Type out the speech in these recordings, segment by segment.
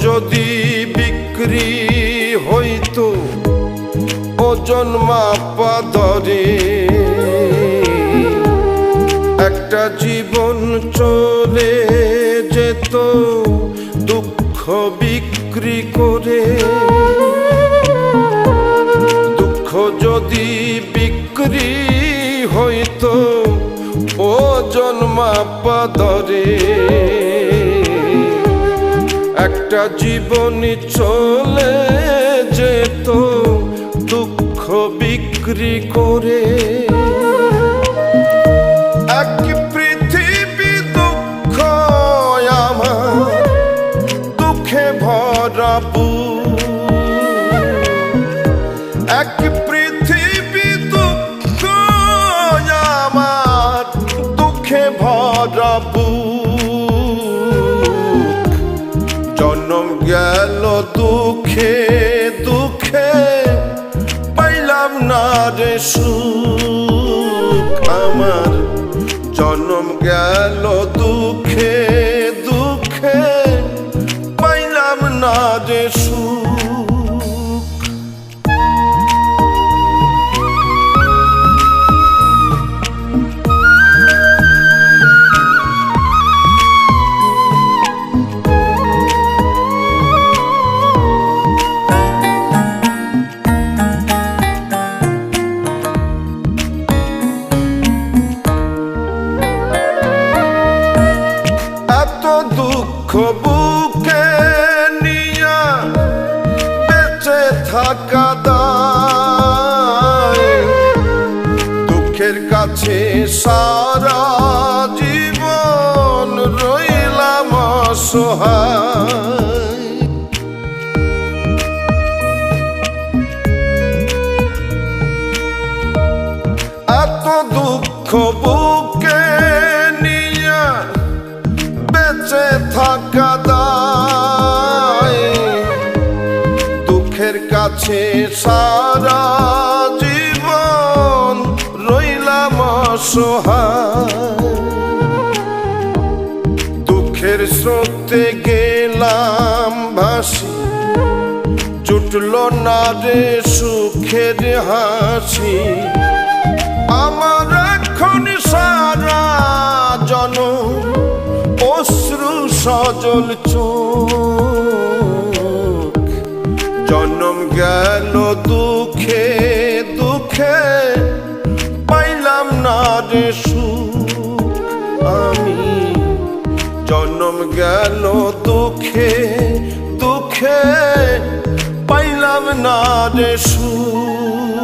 যদি বিক্রি হইতো ওজন মাপা ধরে। একটা জীবন চলে যেত, দুঃখ বিক্রি করে। দুঃখ যদি বিক্রি হইতো ওজন মাপা ধরে। একটা জীবনী চলে যেত দুঃখ বিক্রি করে। এক পৃথিবী দুঃখ এক পাইলাম না রে সুখ আমার। জন্ম গেল দুঃখে দুঃখে। পাইলাম না রে থাকা দুঃখের কাছে সারা কাছে সারা জীবন রইলাম অসহায়। দুঃখের স্রোতে গেলাম ভাসি। জুটল না রে সুখের হাসি। আমার এখন সারা জন অশ্রু সজল চোখ। জন্ম জন্ম গেল দুঃখে দুঃখে পাইলাম না রে সুখ।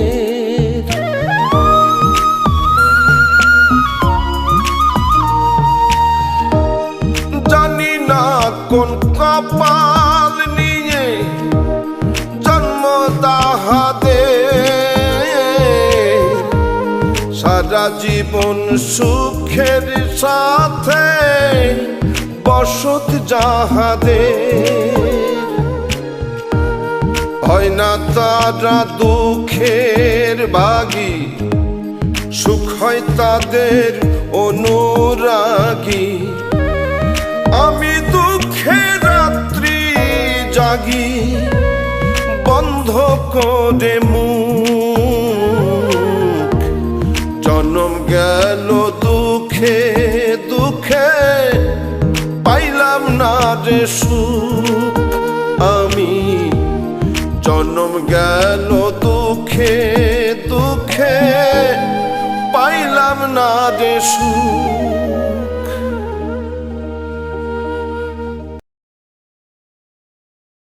সারা জীবন সুখের সাথে বসত যাহাদে হয় না তারা দুঃখের বাগি, সুখ হয় তাদের অনুরাগী। আমি দুঃখে রাত্রি জাগি, বন্ধ করে মুখ জন্ম গেল দুঃখে দুঃখে। পাইলাম না রে সুখ। আমি জন্ম গেল দুঃখে দুঃখে। পাইলাম না রে সুখ।